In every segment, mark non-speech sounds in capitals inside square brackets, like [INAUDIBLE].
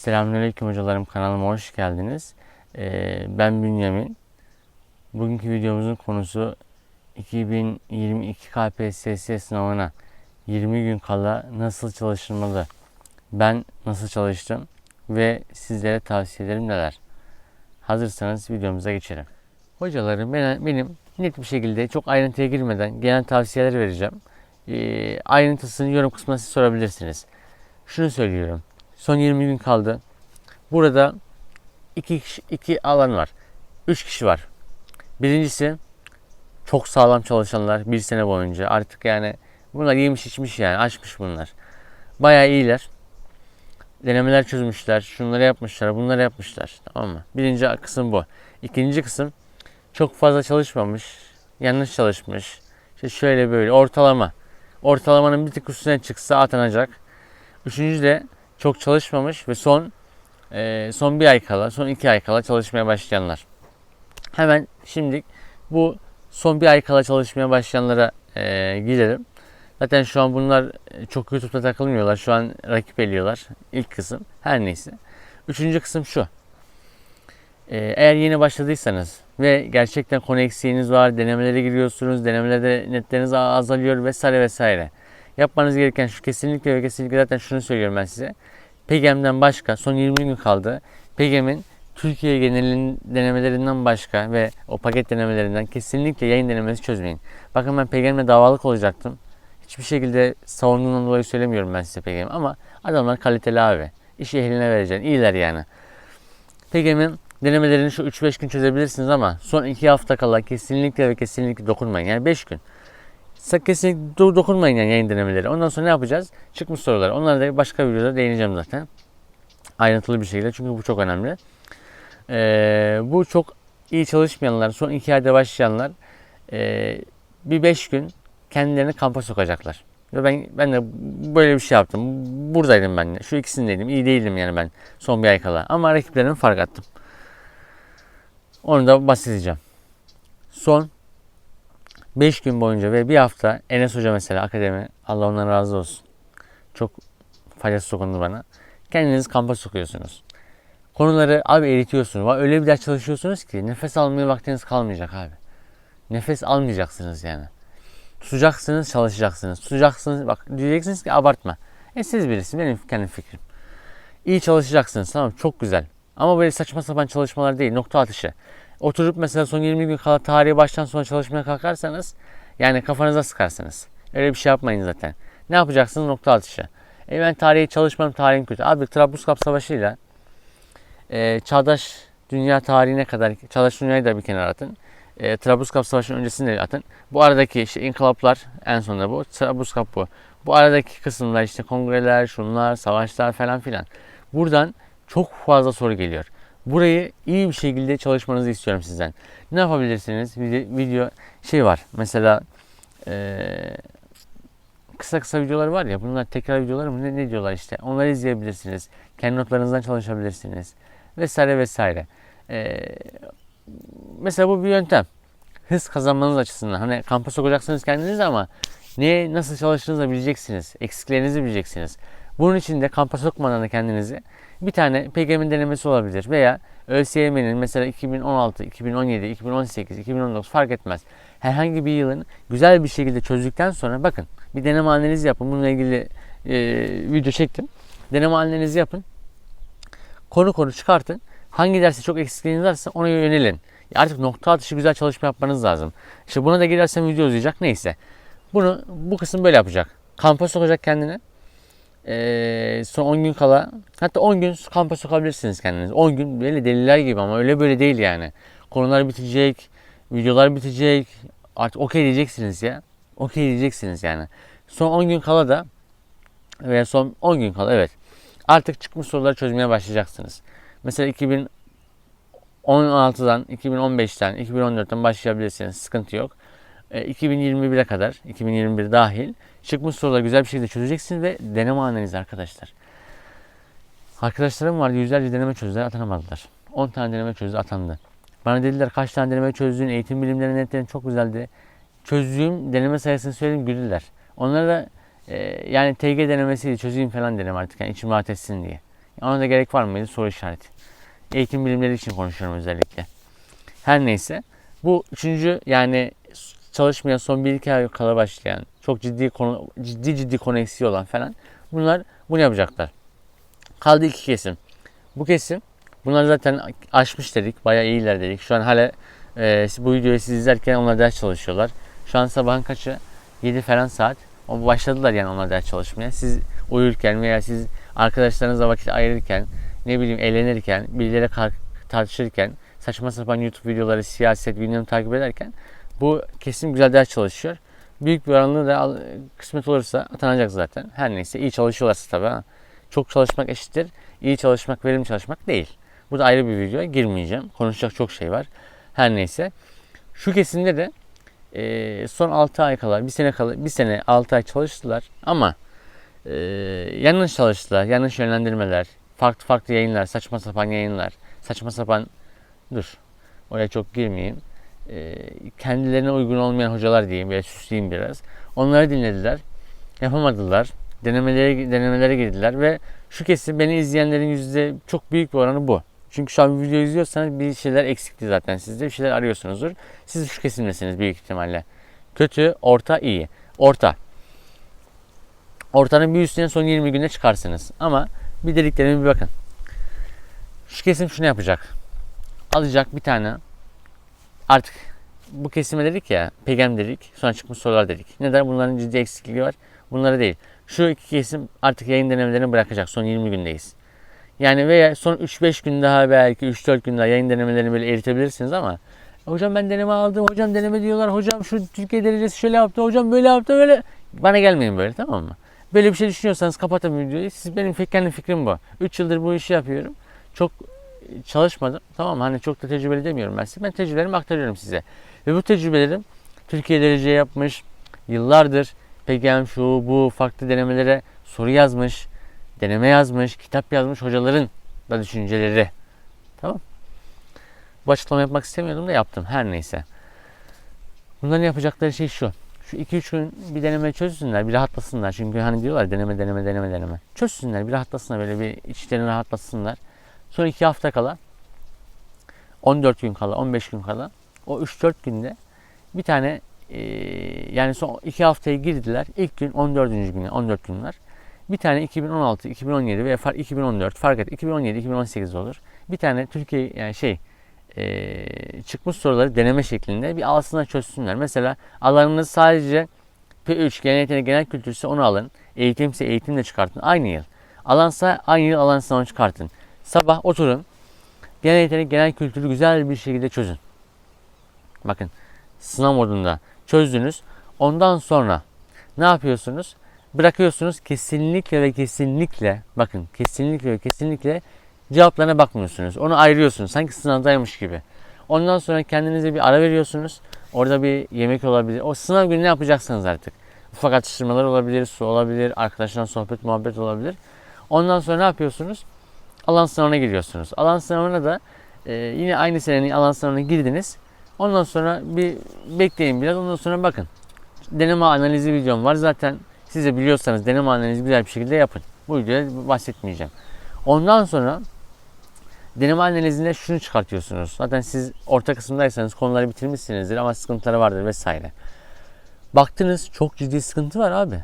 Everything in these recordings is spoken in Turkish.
Selamünaleyküm hocalarım kanalıma hoş geldiniz. Ee, ben Bünyamin. Bugünkü videomuzun konusu 2022 KPSS sınavına 20 gün kala nasıl çalışılmalı? Ben nasıl çalıştım ve sizlere tavsiyelerim neler? Hazırsanız videomuza geçelim. Hocalarım ben, benim net bir şekilde çok ayrıntıya girmeden genel tavsiyeler vereceğim. Ee, ayrıntısını yorum kısmına siz sorabilirsiniz. Şunu söylüyorum. Son 20 gün kaldı. Burada iki, kişi, iki alan var. Üç kişi var. Birincisi çok sağlam çalışanlar bir sene boyunca. Artık yani bunlar yemiş içmiş yani açmış bunlar. Bayağı iyiler. Denemeler çözmüşler. Şunları yapmışlar. Bunları yapmışlar. Tamam mı? Birinci kısım bu. İkinci kısım çok fazla çalışmamış. Yanlış çalışmış. İşte şöyle böyle ortalama. Ortalamanın bir tık üstüne çıksa atanacak. Üçüncü de çok çalışmamış ve son e, son bir ay kala, son iki ay kala çalışmaya başlayanlar. Hemen şimdi bu son bir ay kala çalışmaya başlayanlara e, gidelim. Zaten şu an bunlar çok YouTube'da takılmıyorlar. Şu an rakip eliyorlar. İlk kısım. Her neyse. Üçüncü kısım şu. E, eğer yeni başladıysanız ve gerçekten konu eksiğiniz var, denemelere giriyorsunuz, denemelerde netleriniz azalıyor vesaire vesaire. Yapmanız gereken şu kesinlikle ve kesinlikle zaten şunu söylüyorum ben size. PEGEM'den başka son 20 gün kaldı. PEGEM'in Türkiye genelinin denemelerinden başka ve o paket denemelerinden kesinlikle yayın denemesi çözmeyin. Bakın ben PEGEM'le davalık olacaktım. Hiçbir şekilde savunduğundan dolayı söylemiyorum ben size PEGEM ama adamlar kaliteli abi. İşi ehline vereceksin. İyiler yani. PEGEM'in denemelerini şu 3-5 gün çözebilirsiniz ama son 2 hafta kala kesinlikle ve kesinlikle dokunmayın. Yani 5 gün. Kesinlikle do- dokunmayın yani yayın denemeleri. Ondan sonra ne yapacağız? Çıkmış sorular. Onlara da başka videoda değineceğim zaten. Ayrıntılı bir şekilde çünkü bu çok önemli. Ee, bu çok iyi çalışmayanlar, son iki ayda başlayanlar ee, bir beş gün kendilerini kampa sokacaklar. Ve ben ben de böyle bir şey yaptım. Buradaydım ben de. Şu ikisindeydim. İyi değildim yani ben son bir ay kala. Ama rakiplerimi fark attım. Onu da bahsedeceğim. Son 5 gün boyunca ve bir hafta Enes Hoca mesela akademi Allah ondan razı olsun. Çok faydası dokundu bana. Kendiniz kampa sokuyorsunuz. Konuları abi eritiyorsunuz. Öyle bir ders çalışıyorsunuz ki nefes almaya vaktiniz kalmayacak abi. Nefes almayacaksınız yani. Tutacaksınız, çalışacaksınız. Tutacaksınız, bak diyeceksiniz ki abartma. E siz bilirsiniz, benim kendi fikrim. İyi çalışacaksınız, tamam çok güzel. Ama böyle saçma sapan çalışmalar değil, nokta atışı. Oturup mesela son 20 gün kala tarihi baştan sona çalışmaya kalkarsanız yani kafanıza sıkarsınız. Öyle bir şey yapmayın zaten. Ne yapacaksınız? Nokta atışı. E ben tarihi çalışmam, tarihim kötü. Abi Trablusgarp Savaşı'yla e, çağdaş dünya tarihine kadar, çağdaş dünyayı da bir kenara atın. E, Trablusgarp Savaşı'nın öncesinde de atın. Bu aradaki işte inkılaplar en sonunda bu. Trablusgarp bu. Bu aradaki kısımlar işte kongreler, şunlar, savaşlar falan filan. Buradan çok fazla soru geliyor. Burayı iyi bir şekilde çalışmanızı istiyorum sizden. Ne yapabilirsiniz? Video, şey var. Mesela ee, kısa kısa videolar var ya. Bunlar tekrar videolar mı? Ne, ne diyorlar işte. Onları izleyebilirsiniz. Kendi notlarınızdan çalışabilirsiniz. Vesaire vesaire. Ee, mesela bu bir yöntem. Hız kazanmanız açısından. Hani kampa sokacaksınız kendinizi ama ne nasıl çalıştığınızı bileceksiniz. Eksiklerinizi bileceksiniz. Bunun için de kampa sokmadan da kendinizi bir tane PGM'in denemesi olabilir veya ÖSYM'nin mesela 2016, 2017, 2018, 2019 fark etmez. Herhangi bir yılın güzel bir şekilde çözdükten sonra bakın bir deneme analizi yapın. Bununla ilgili e, video çektim. Deneme analizi yapın. Konu konu çıkartın. Hangi derste çok eksikliğiniz varsa ona yönelin. Artık nokta atışı güzel çalışma yapmanız lazım. İşte buna da girersem video uzayacak neyse. Bunu bu kısım böyle yapacak. Kampa sokacak kendini e, son 10 gün kala hatta 10 gün kampa sokabilirsiniz kendinizi. 10 gün böyle deliler gibi ama öyle böyle değil yani. Konular bitecek, videolar bitecek. Artık okey diyeceksiniz ya. Okey diyeceksiniz yani. Son 10 gün kala da veya son 10 gün kala evet. Artık çıkmış soruları çözmeye başlayacaksınız. Mesela 2016'dan, 2015'ten, 2014'ten başlayabilirsiniz. Sıkıntı yok. 2021'e kadar, 2021 dahil çıkmış soruları güzel bir şekilde çözeceksiniz ve deneme analizi arkadaşlar. Arkadaşlarım vardı yüzlerce deneme çözdüler atanamadılar. 10 tane deneme çözdü atandı. Bana dediler kaç tane deneme çözdüğün eğitim bilimleri netlerin çok güzeldi. Çözdüğüm deneme sayısını söyledim güldüler. Onlara da e, yani TG denemesiydi çözeyim falan dedim artık yani içim rahat etsin diye. Ona da gerek var mıydı? Soru işareti. Eğitim bilimleri için konuşuyorum özellikle. Her neyse. Bu üçüncü yani çalışmaya son bir iki ay kala başlayan, çok ciddi konu, ciddi ciddi konu eksiği olan falan bunlar bunu yapacaklar. Kaldı iki kesim. Bu kesim bunlar zaten aşmış dedik, bayağı iyiler dedik. Şu an hala e, bu videoyu siz izlerken onlar ders çalışıyorlar. Şu an sabahın kaçı? 7 falan saat. O başladılar yani onlar ders çalışmaya. Siz uyurken veya siz arkadaşlarınızla vakit ayırırken, ne bileyim eğlenirken, birilere tartışırken, saçma sapan YouTube videoları, siyaset, gündemi takip ederken bu kesim güzel ders çalışıyor. Büyük bir oranlı da kısmet olursa atanacak zaten. Her neyse iyi çalışıyorlarsa tabii. Çok çalışmak eşittir. İyi çalışmak, verimli çalışmak değil. Bu da ayrı bir videoya girmeyeceğim. Konuşacak çok şey var. Her neyse. Şu kesimde de e, son 6 ay kala, bir sene kala, bir sene 6 ay çalıştılar ama e, yanlış çalıştılar. Yanlış yönlendirmeler, farklı farklı yayınlar, saçma sapan yayınlar, saçma sapan dur oraya çok girmeyeyim. E, kendilerine uygun olmayan hocalar diyeyim, böyle süsleyeyim biraz. Onları dinlediler. Yapamadılar. Denemelere, denemelere girdiler ve şu kesim beni izleyenlerin yüzde çok büyük bir oranı bu. Çünkü şu an video izliyorsanız bir şeyler eksikti zaten sizde. Bir şeyler arıyorsunuzdur. Siz şu kesimdesiniz büyük ihtimalle. Kötü, orta, iyi. Orta. Ortanın bir üstüne son 20 günde çıkarsınız. Ama bir dediklerime bir bakın. Şu kesim şunu yapacak. Alacak bir tane artık bu kesime dedik ya pegem dedik sonra çıkmış sorular dedik. Neden? Bunların ciddi eksikliği var. Bunlara değil. Şu iki kesim artık yayın denemelerini bırakacak. Son 20 gündeyiz. Yani veya son 3-5 gün daha belki 3-4 gün daha yayın denemelerini böyle eritebilirsiniz ama hocam ben deneme aldım, hocam deneme diyorlar, hocam şu Türkiye derecesi şöyle yaptı, hocam böyle yaptı, böyle. Bana gelmeyin böyle tamam mı? Böyle bir şey düşünüyorsanız kapatın videoyu. Siz benim kendi fikrim bu. 3 yıldır bu işi yapıyorum. Çok çalışmadım. Tamam mı? Hani çok da tecrübeli demiyorum ben size. Ben tecrübelerimi aktarıyorum size. Ve bu tecrübelerim Türkiye derece yapmış, yıllardır PGM şu bu farklı denemelere soru yazmış, deneme yazmış, kitap yazmış hocaların da düşünceleri. Tamam. Bu açıklama yapmak istemiyordum da yaptım. Her neyse. Bunların yapacakları şey şu. Şu 2-3 gün bir deneme çözsünler, bir rahatlasınlar. Çünkü hani diyorlar deneme, deneme, deneme, deneme. Çözsünler, bir rahatlasınlar, böyle bir içlerini rahatlasınlar. Sonra 2 hafta kala, 14 gün kala, 15 gün kala, o 3-4 günde bir tane e, yani son 2 haftaya girdiler. İlk gün 14. günü, 14 gün var. Bir tane 2016, 2017 veya far- 2014 fark et 2017, 2018 olur. Bir tane Türkiye yani şey e, çıkmış soruları deneme şeklinde bir alsınlar çözsünler. Mesela alanınız sadece P3 genel yetenek genel kültürse onu alın. Eğitimse eğitimle çıkartın. Aynı yıl. Alansa aynı yıl alan sınavını çıkartın. Sabah oturun. Genel yetenek genel kültürü güzel bir şekilde çözün. Bakın sınav modunda çözdünüz. Ondan sonra ne yapıyorsunuz? Bırakıyorsunuz kesinlikle ve kesinlikle bakın kesinlikle ve kesinlikle cevaplarına bakmıyorsunuz. Onu ayırıyorsunuz. Sanki sınavdaymış gibi. Ondan sonra kendinize bir ara veriyorsunuz. Orada bir yemek olabilir. O sınav günü ne yapacaksınız artık? Ufak atıştırmalar olabilir, su olabilir, arkadaşlarla sohbet muhabbet olabilir. Ondan sonra ne yapıyorsunuz? Alan sınavına giriyorsunuz. Alan sınavına da e, yine aynı senenin alan sınavına girdiniz. Ondan sonra bir bekleyin biraz. Ondan sonra bakın. Deneme analizi videom var. Zaten siz de biliyorsanız deneme analizi güzel bir şekilde yapın. Bu videoda bahsetmeyeceğim. Ondan sonra deneme analizinde şunu çıkartıyorsunuz. Zaten siz orta kısımdaysanız konuları bitirmişsinizdir ama sıkıntıları vardır vesaire. Baktınız çok ciddi sıkıntı var abi.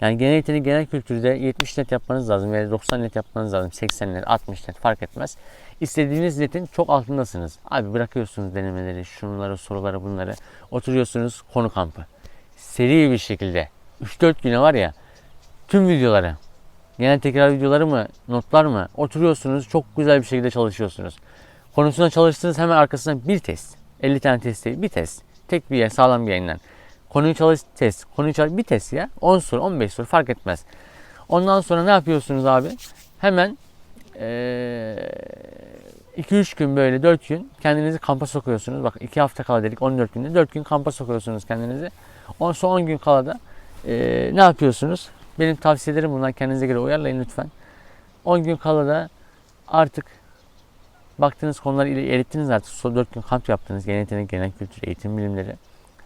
Yani genel yetenek, genel kültürde 70 net yapmanız lazım veya 90 net yapmanız lazım. 80 net, 60 net fark etmez. İstediğiniz netin çok altındasınız. Abi bırakıyorsunuz denemeleri, şunları, soruları, bunları. Oturuyorsunuz konu kampı. Seri bir şekilde 3-4 güne var ya tüm videoları, genel tekrar videoları mı, notlar mı oturuyorsunuz çok güzel bir şekilde çalışıyorsunuz. Konusuna çalıştınız hemen arkasına bir test. 50 tane test değil bir test. Tek bir yer sağlam bir yayından. Konuyu çalış test. Konuyu çalış bir test ya. 10 soru 15 soru fark etmez. Ondan sonra ne yapıyorsunuz abi? Hemen eee 2-3 gün böyle 4 gün kendinizi kampa sokuyorsunuz. Bak 2 hafta kala dedik 14 günde 4 gün kampa sokuyorsunuz kendinizi. On, son 10 gün kala da eee, ne yapıyorsunuz? Benim tavsiyelerim bunlar kendinize göre uyarlayın lütfen. 10 gün kala da artık baktığınız konuları ile erittiniz artık. Son 4 gün kamp yaptınız. Genel yetenek, genel kültür, eğitim bilimleri.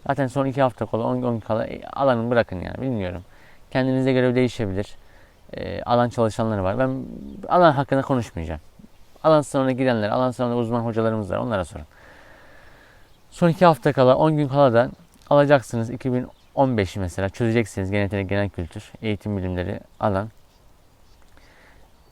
Zaten son 2 hafta kala 10 gün kala e, alanını bırakın yani bilmiyorum. Kendinize göre değişebilir. e, alan çalışanları var. Ben alan hakkında konuşmayacağım. Alan sınavına girenler, alan sınavında uzman hocalarımız var. Onlara sorun. Son iki hafta kala, 10 gün kala da alacaksınız 2015'i mesela çözeceksiniz genetik genel kültür, eğitim bilimleri, alan.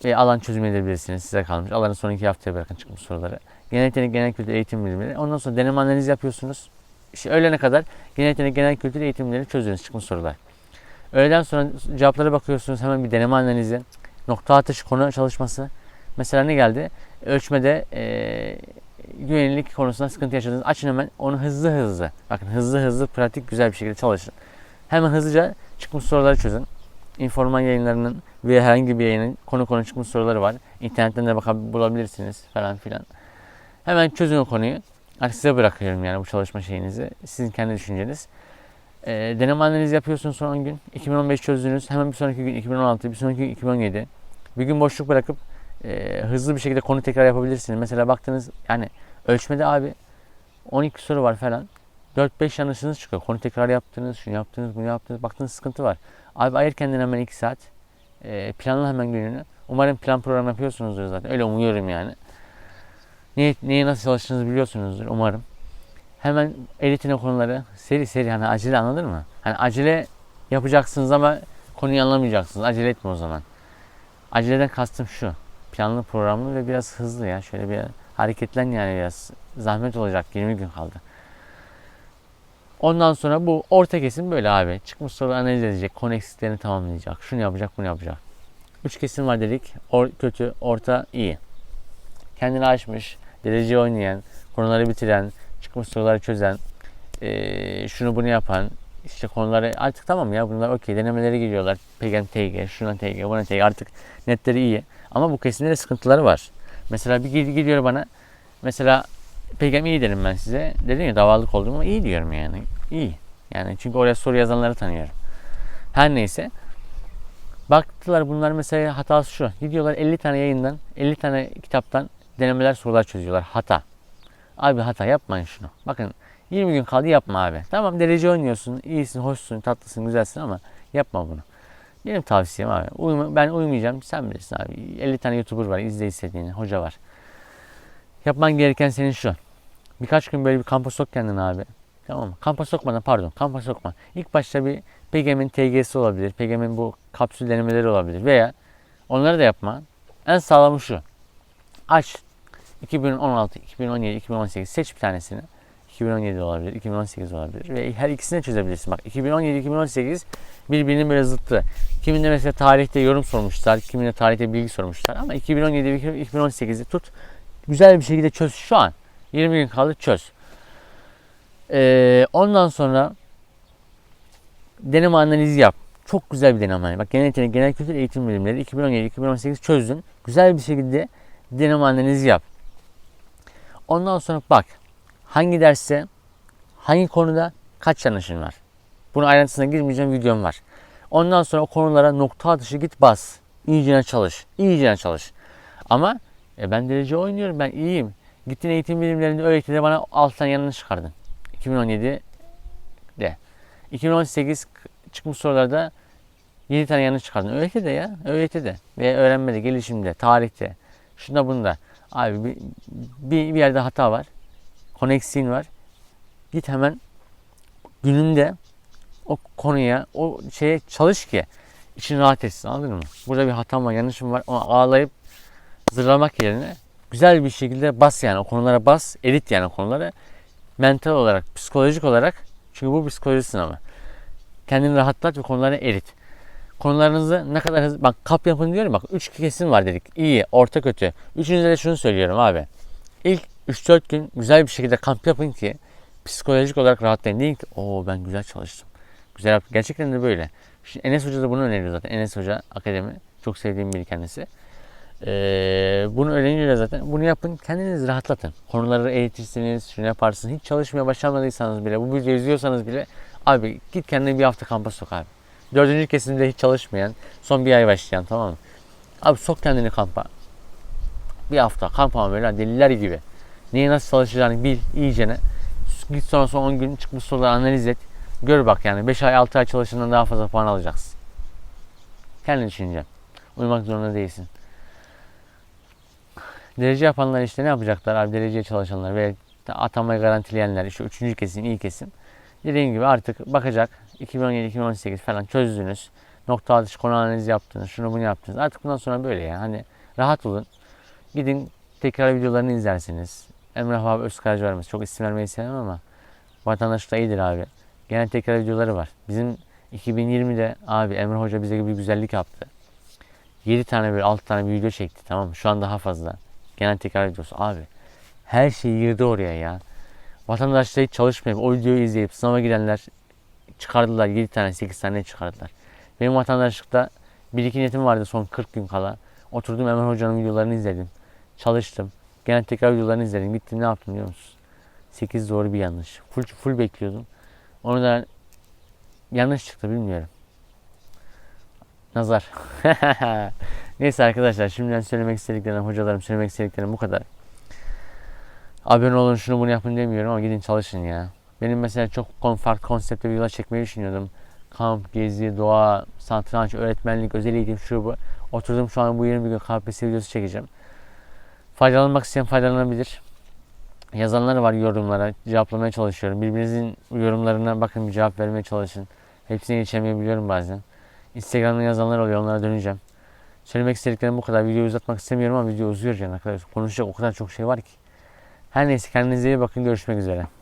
Ve alan çözüm edebilirsiniz. Size kalmış. Alanı son iki haftaya bırakın çıkmış soruları. Genetik genel kültür eğitim bilimleri. Ondan sonra deneme analiz yapıyorsunuz. İşte öğlene kadar genetik genel kültür eğitimleri çözüyorsunuz çıkmış sorular. Öğleden sonra cevaplara bakıyorsunuz. Hemen bir deneme analizi. Nokta atışı konu çalışması. Mesela ne geldi? Ölçmede eee güvenlik konusunda sıkıntı yaşadınız. Açın hemen onu hızlı hızlı. Bakın hızlı hızlı pratik güzel bir şekilde çalışın. Hemen hızlıca çıkmış soruları çözün. Informal yayınlarının veya herhangi bir yayının konu konu çıkmış soruları var. İnternetten de bakabilir, bulabilirsiniz falan filan. Hemen çözün o konuyu. Artık size bırakıyorum yani bu çalışma şeyinizi. Sizin kendi düşünceniz. Ee, deneme analizi yapıyorsunuz son 10 gün. 2015 çözdünüz. Hemen bir sonraki gün 2016, bir sonraki gün 2017. Bir gün boşluk bırakıp e, hızlı bir şekilde konu tekrar yapabilirsiniz. Mesela baktınız yani ölçmede abi 12 soru var falan. 4-5 yanlışınız çıkıyor. Konu tekrar yaptınız, şunu yaptınız, bunu yaptınız. Baktınız sıkıntı var. Abi ayır kendine hemen 2 saat. E, planla hemen gününü. Umarım plan program yapıyorsunuzdur zaten. Öyle umuyorum yani. Neye, neye nasıl çalıştığınızı biliyorsunuzdur umarım. Hemen editin o konuları seri seri hani acele anladın mı? Hani acele yapacaksınız ama konuyu anlamayacaksınız. Acele etme o zaman. Aceleden kastım şu. Planlı programlı ve biraz hızlı ya. Şöyle bir hareketlen yani biraz. Zahmet olacak. 20 gün kaldı. Ondan sonra bu orta kesim böyle abi. Çıkmış soru analiz edecek. Konu eksiklerini tamamlayacak. Şunu yapacak, bunu yapacak. Üç kesim var dedik. Or, kötü, orta, iyi. Kendini aşmış, derece oynayan, konuları bitiren, çıkmış soruları çözen, eee, şunu bunu yapan, işte konuları artık tamam ya bunlar okey denemelere giriyorlar. PGM TG, şuna TG, buna TG artık netleri iyi. Ama bu kesimde de sıkıntıları var. Mesela bir gidiyor bana mesela PGM iyi derim ben size. Dedim ya davalık oldum ama iyi diyorum yani. İyi. Yani çünkü oraya soru yazanları tanıyorum. Her neyse. Baktılar bunlar mesela hatası şu. Gidiyorlar 50 tane yayından, 50 tane kitaptan denemeler sorular çözüyorlar. Hata. Abi hata yapmayın şunu. Bakın 20 gün kaldı yapma abi. Tamam derece oynuyorsun, iyisin, hoşsun, tatlısın, güzelsin ama yapma bunu. Benim tavsiyem abi. Uyuma, ben uyumayacağım. Sen bilirsin abi. 50 tane YouTuber var. izle istediğini. Hoca var. Yapman gereken senin şu. Birkaç gün böyle bir kampa sok kendini abi. Tamam mı? Kampa sokmadan pardon. Kampa sokma. İlk başta bir PGM'in TG'si olabilir. PGM'in bu kapsül denemeleri olabilir. Veya onları da yapma. En sağlamı şu. Aç. 2016, 2017, 2018 seç bir tanesini. 2017 olabilir, 2018 olabilir ve her ikisini çözebilirsin. Bak 2017, 2018 birbirinin böyle zıttı. Kiminde mesela tarihte yorum sormuşlar, kiminde tarihte bilgi sormuşlar ama 2017 ve 2018'i tut. Güzel bir şekilde çöz şu an. 20 gün kaldı çöz. Ee, ondan sonra deneme analizi yap. Çok güzel bir deneme. Bak genel yetenek, genel kültür eğitim bilimleri 2017-2018 çözdün. Güzel bir şekilde deneme analizi yap. Ondan sonra bak hangi derste, hangi konuda kaç yanlışın var. Bunun ayrıntısına girmeyeceğim videom var. Ondan sonra o konulara nokta atışı git bas. İyicene çalış. İyicene çalış. Ama e, ben derece oynuyorum. Ben iyiyim. Gittin eğitim bilimlerinde öğretide bana 6 tane yanlış çıkardın. 2017'de. 2018 çıkmış sorularda 7 tane yanlış çıkardın. Öğretide ya. Öğretide. Ve öğrenmede, gelişimde, tarihte. Şunda bunda. Abi bir, bir, bir yerde hata var. Konu eksiğin var. Git hemen gününde o konuya, o şeye çalış ki için rahat etsin anladın mı? Burada bir hatam var, yanlışım var. Ona ağlayıp zırlamak yerine güzel bir şekilde bas yani o konulara bas, erit yani o konuları. Mental olarak, psikolojik olarak çünkü bu psikoloji sınavı. Kendini rahatlat ve konuları erit. Konularınızı ne kadar hızlı... Bak kap yapın diyorum bak. Üç kesim var dedik. İyi, orta kötü. Üçünüze de şunu söylüyorum abi. İlk 3-4 gün güzel bir şekilde kamp yapın ki psikolojik olarak rahatlayın. Deyin ki o ben güzel çalıştım. Güzel yaptım. Gerçekten de böyle. Şimdi Enes Hoca da bunu öneriyor zaten. Enes Hoca Akademi. Çok sevdiğim biri kendisi. Ee, bunu öğrenince zaten bunu yapın. Kendinizi rahatlatın. Konuları eğitirsiniz, şunu yaparsınız. Hiç çalışmaya başlamadıysanız bile, bu videoyu izliyorsanız bile abi git kendine bir hafta kampa sok abi. Dördüncü kesimde hiç çalışmayan, son bir ay başlayan tamam mı? Abi sok kendini kampa. Bir hafta kamp ama böyle deliler gibi. Neye nasıl çalışacağını bil iyicene. Git sonra son 10 gün çıkmış soruları analiz et. Gör bak yani 5 ay 6 ay çalıştığından daha fazla puan alacaksın. Kendi düşüneceğim. Uymak zorunda değilsin. Derece yapanlar işte ne yapacaklar abi dereceye çalışanlar ve atamayı garantileyenler işte üçüncü kesim iyi kesim. Dediğim gibi artık bakacak 2017-2018 falan çözdünüz. Nokta atışı konu analizi yaptınız. Şunu bunu yaptınız. Artık bundan sonra böyle ya. Hani rahat olun. Gidin tekrar videolarını izlersiniz. Emrah abi Özkarcı var mesela. Çok isim vermeyi sevmem ama vatandaşlık da iyidir abi. Gene tekrar videoları var. Bizim 2020'de abi Emrah Hoca bize bir güzellik yaptı. 7 tane böyle 6 tane bir video çekti tamam mı? Şu an daha fazla. Genel tekrar videosu abi. Her şeyi yığdı oraya ya. Vatandaşlar hiç çalışmayıp o videoyu izleyip sınava girenler çıkardılar 7 tane 8 tane çıkardılar. Benim vatandaşlıkta bir iki niyetim vardı son 40 gün kala. Oturdum Emre Hoca'nın videolarını izledim. Çalıştım. Genel tekrar videolarını izledim. Gittim ne yaptım biliyor musun? 8 doğru bir yanlış. Full, full bekliyordum. Onu da yanlış çıktı bilmiyorum. Nazar. [LAUGHS] Neyse arkadaşlar şimdiden söylemek istediklerim, hocalarım söylemek istediklerim bu kadar. Abone olun şunu bunu yapın demiyorum ama gidin çalışın ya. Benim mesela çok farklı konseptli videolar çekmeyi düşünüyordum. Kamp, gezi, doğa, satranç, öğretmenlik, özel eğitim şu bu. Oturdum şu an bu 20 gün KPSS videosu çekeceğim. Faydalanmak isteyen faydalanabilir. Yazanlar var yorumlara. Cevaplamaya çalışıyorum. Birbirinizin yorumlarına bakın bir cevap vermeye çalışın. Hepsine geçemeyebiliyorum bazen. Instagram'da yazanlar oluyor. Onlara döneceğim. Söylemek istediklerim bu kadar. Videoyu uzatmak istemiyorum ama video uzuyor canım arkadaşlar. Konuşacak o kadar çok şey var ki. Her neyse kendinize iyi bakın. Görüşmek üzere.